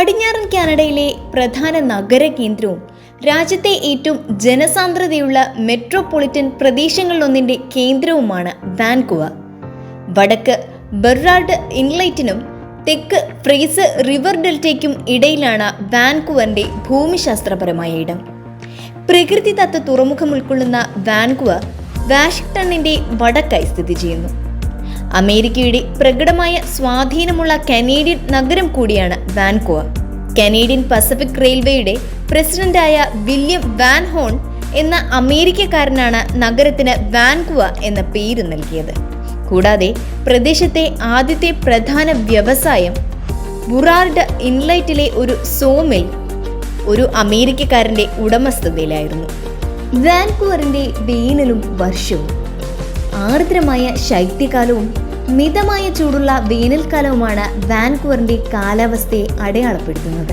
പടിഞ്ഞാറൻ കാനഡയിലെ പ്രധാന നഗര കേന്ദ്രവും രാജ്യത്തെ ഏറ്റവും ജനസാന്ദ്രതയുള്ള മെട്രോപൊളിറ്റൻ പ്രദേശങ്ങളിലൊന്നിന്റെ കേന്ദ്രവുമാണ് വാൻകുവർ വടക്ക് ബെർറാഡ് ഇൻലൈറ്റിനും തെക്ക് ഫ്രേസ് റിവർ ഡെൽറ്റയ്ക്കും ഇടയിലാണ് വാൻകുവറിന്റെ ഭൂമിശാസ്ത്രപരമായ ഇടം. പ്രകൃതിദത്ത തുറമുഖം ഉൾക്കൊള്ളുന്ന വാൻകുവർ വാഷിംഗ്ടണിന്റെ വടക്കായി സ്ഥിതി ചെയ്യുന്നു. അമേരിക്കയുടെ പ്രകടമായ സ്വാധീനമുള്ള കനേഡിയൻ നഗരം കൂടിയാണ് വാൻകുവർ. കനേഡിയൻ പസഫിക് റെയിൽവേയുടെ പ്രസിഡന്റായ വില്യം വാൻ ഹോൺ എന്ന അമേരിക്കക്കാരനാണ് നഗരത്തിന് വാൻകുവ എന്ന പേര് നൽകിയത്. കൂടാതെ പ്രദേശത്തെ ആദ്യത്തെ പ്രധാന വ്യവസായം ബുറാർഡ് ഇൻലൈറ്റിലെ ഒരു സോമിൽ ഒരു അമേരിക്കക്കാരന്റെ ഉടമസ്ഥതയിലായിരുന്നു. വാൻകുവറിന്റെ വേനലും വർഷവും ആർദ്രമായ ശൈത്യകാലവും മിതമായ ചൂടുള്ള വേനൽക്കാലവുമാണ് വാൻകൂവറിന്റെ കാലാവസ്ഥയെ അടയാളപ്പെടുത്തുന്നത്.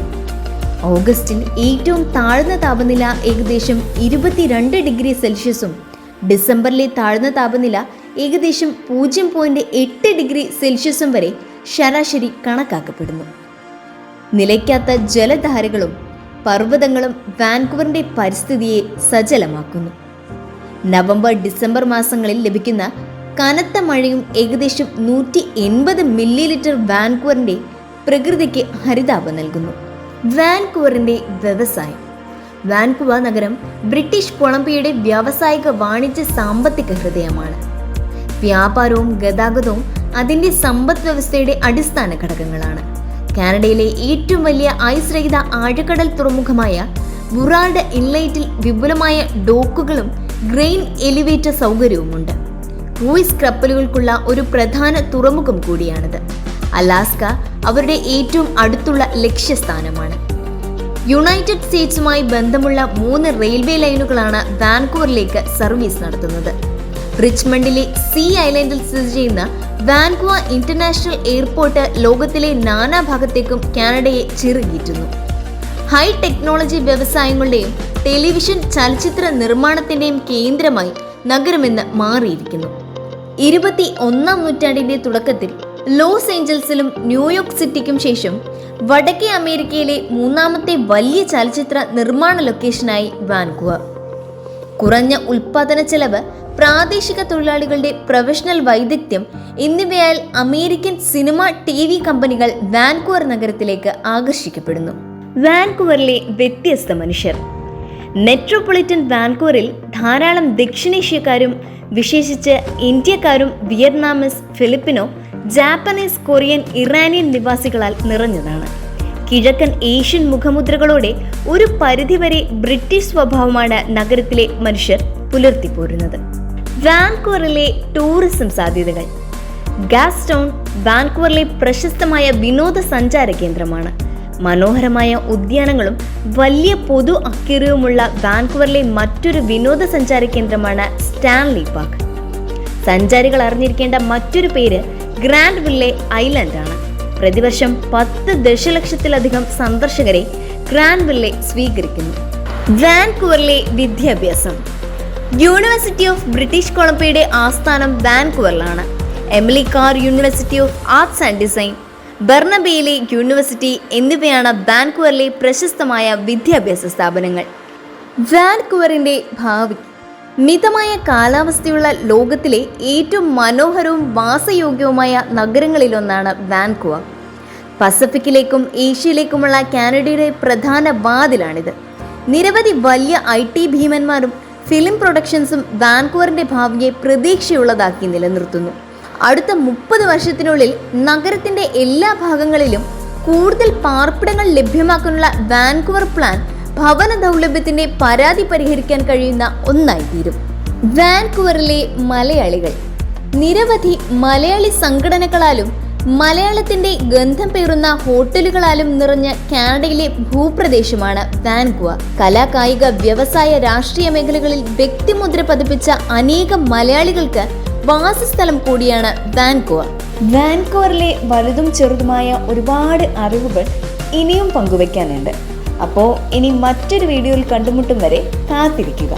ഓഗസ്റ്റിൽ ഏറ്റവും താഴ്ന്ന താപനില ഏകദേശം ഇരുപത്തിരണ്ട് ഡിഗ്രി സെൽഷ്യസും ഡിസംബറിലെ താഴ്ന്ന താപനില ഏകദേശം പൂജ്യം പോയിന്റ് എട്ട് ഡിഗ്രി സെൽഷ്യസും വരെ ശരാശരി കണക്കാക്കപ്പെടുന്നു. നിലയ്ക്കാത്ത ജലധാരകളും പർവതങ്ങളും വാൻകുവറിന്റെ പരിസ്ഥിതിയെ സജലമാക്കുന്നു. നവംബർ ഡിസംബർ മാസങ്ങളിൽ ലഭിക്കുന്ന കനത്ത മഴയും ഏകദേശം നൂറ്റി എൺപത് മില്ലി ലിറ്റർ വാൻകുവറിന്റെ പ്രകൃതിക്ക് ഹരിതാപം നൽകുന്നു. വാൻകുവറിന്റെ വ്യവസായം. വാൻകുവ നഗരം ബ്രിട്ടീഷ് കൊളംബിയയുടെ വ്യാവസായിക വാണിജ്യ സാമ്പത്തിക ഹൃദയമാണ്. വ്യാപാരവും ഗതാഗതവും അതിന്റെ സമ്പദ് വ്യവസ്ഥയുടെ അടിസ്ഥാന ഘടകങ്ങളാണ്. കാനഡയിലെ ഏറ്റവും വലിയ ഐസ് രഹിത ആഴക്കടൽ തുറമുഖമായ ബുറാൾഡ് ഇൻലൈറ്റിൽ വിപുലമായ ഡോക്കുകളും ഗ്രെയിൻ എലിവേറ്റർ സൗകര്യവുമുണ്ട്. ക്രൂയിസ് കപ്പലുകൾക്കുള്ള ഒരു പ്രധാന തുറമുഖം കൂടിയാണിത്. അലാസ്ക അവരുടെ ഏറ്റവും അടുത്തുള്ള ലക്ഷ്യസ്ഥാനമാണ്. യുണൈറ്റഡ് സ്റ്റേറ്റ്സുമായി ബന്ധമുള്ള മൂന്ന് റെയിൽവേ ലൈനുകളാണ് വാൻകൂവറിലേക്ക് സർവീസ് നടത്തുന്നത്. റിച്ച്മണ്ടിലെ സി ഐലൻഡിൽ സ്ഥിതി ചെയ്യുന്ന വാൻകുവ ഇന്റർനാഷണൽ എയർപോർട്ട് ലോകത്തിലെ നാനാഭാഗത്തേക്കും കാനഡയെ ചിറുകീറ്റുന്നു. ഹൈ ടെക്നോളജി വ്യവസായങ്ങളുടെയും ടെലിവിഷൻ ചലച്ചിത്ര നിർമ്മാണത്തിന്റെയും കേന്ദ്രമായി നഗരമെന്ന് മാറിയിരിക്കുന്നു. ഇരുപത്തി ഒന്നാം നൂറ്റാണ്ടിന്റെ തുടക്കത്തിൽ ലോസ് ഏഞ്ചൽസിലും ന്യൂയോർക്ക് സിറ്റിക്കും ശേഷം വടക്കേ അമേരിക്കയിലെ മൂന്നാമത്തെ വലിയ ചലച്ചിത്ര നിർമ്മാണ ലൊക്കേഷനായി വാൻകുവ. കുറഞ്ഞ ഉൽപാദന ചെലവ് പ്രാദേശിക തൊഴിലാളികളുടെ പ്രൊഫഷണൽ വൈദഗ്ധ്യം എന്നിവയാൽ അമേരിക്കൻ സിനിമ ടി വി കമ്പനികൾ വാൻകുവർ നഗരത്തിലേക്ക് ആകർഷിക്കപ്പെടുന്നു. വാൻകുവറിലെ വ്യത്യസ്ത മനുഷ്യർ. മെട്രോപൊളിറ്റൻ വാൻകൂറിൽ ധാരാളം ദക്ഷിണേഷ്യക്കാരും വിശേഷിച്ച് ഇന്ത്യക്കാരും Vietnamese Filipino Japanese Korean Iranian നിവാസികളാൽ നിറഞ്ഞതാണ്. കിഴക്കൻ ഏഷ്യൻ മുഖമുദ്രകളോടെ ഒരു പരിധിവരെ ബ്രിട്ടീഷ് സ്വഭാവമാണ് നഗരത്തിലെ മനുഷ്യർ പുലർത്തിപ്പോരുന്നത്. വാൻകൂറിലെ ടൂറിസം സാധ്യതകൾ. ഗാസ്റ്റൗൺ വാൻകൂറിലെ പ്രശസ്തമായ വിനോദസഞ്ചാര കേന്ദ്രമാണ്. മനോഹരമായ ഉദ്യാനങ്ങളും വലിയ പൊതു അക്വേറിയവുമുള്ള വാൻകൂവറിലെ മറ്റൊരു വിനോദസഞ്ചാര കേന്ദ്രമാണ് സ്റ്റാൻലി പാർക്ക്. സഞ്ചാരികൾ അറിഞ്ഞിരിക്കേണ്ട മറ്റൊരു പേര് ഗ്രാൻഡ് വില്ലെ ഐലൻഡ് ആണ് പ്രതിവർഷം പത്ത് ദശലക്ഷത്തിലധികം സന്ദർശകരെ ഗ്രാൻഡ് വില്ലെ സ്വീകരിക്കുന്നു. വാൻകൂവറിലെ വിദ്യാഭ്യാസം. യൂണിവേഴ്സിറ്റി ഓഫ് ബ്രിട്ടീഷ് കൊളംബിയയുടെ ആസ്ഥാനം വാൻകൂവറിലാണ്. Emily Carr University of Arts and Design ബർണബയിലെ university എന്നിവയാണ് ബാൻകുവറിലെ പ്രശസ്തമായ വിദ്യാഭ്യാസ സ്ഥാപനങ്ങൾ. വാൻകൂവറിന്റെ ഭാവി മിതമായ കാലാവസ്ഥയുള്ള ലോകത്തിലെ ഏറ്റവും മനോഹരവും വാസയോഗ്യവുമായ നഗരങ്ങളിലൊന്നാണ് വാൻകുവർ. പസഫിക്കിലേക്കും ഏഷ്യയിലേക്കുമുള്ള കാനഡയുടെ പ്രധാന വാതിലാണിത്. നിരവധി വലിയ ഐ ടി ഭീമന്മാരും ഫിലിം പ്രൊഡക്ഷൻസും വാൻകൂവറിന്റെ ഭാവിയെ പ്രതീക്ഷയുള്ളതാക്കി നിലനിർത്തുന്നു. അടുത്ത മുപ്പത് വർഷത്തിനുള്ളിൽ നഗരത്തിന്റെ എല്ലാ ഭാഗങ്ങളിലും കൂടുതൽ പാർപ്പിടങ്ങൾ ലഭ്യമാക്കാനുള്ള വാൻകൂവർ പ്ലാൻ ഭവന ദൗർലഭ്യത്തിന്റെ പരാതി പരിഹരിക്കാൻ കഴിയുന്ന ഒന്നായി തീരും വാൻകൂവറിലെ മലയാളികൾ. നിരവധി മലയാളി സംഘടനകളാലും മലയാളത്തിന്റെ ഗന്ധം പേറുന്ന ഹോട്ടലുകളാലും നിറഞ്ഞ കാനഡയിലെ ഭൂപ്രദേശമാണ് വാൻകുവ. കലാകായിക വ്യവസായ രാഷ്ട്രീയ മേഖലകളിൽ വ്യക്തിമുദ്ര പതിപ്പിച്ച അനേകം മലയാളികൾക്ക് വാസസ്ഥലം കൂടിയാണ് വാൻകൂവർ വാൻകൂവറിലെ വലുതും ചെറുതുമായ ഒരുപാട് അറിവുകൾ ഇനിയും പങ്കുവയ്ക്കാനുണ്ട്. അപ്പോൾ ഇനി മറ്റൊരു വീഡിയോയിൽ കണ്ടുമുട്ടും വരെ കാത്തിരിക്കുക.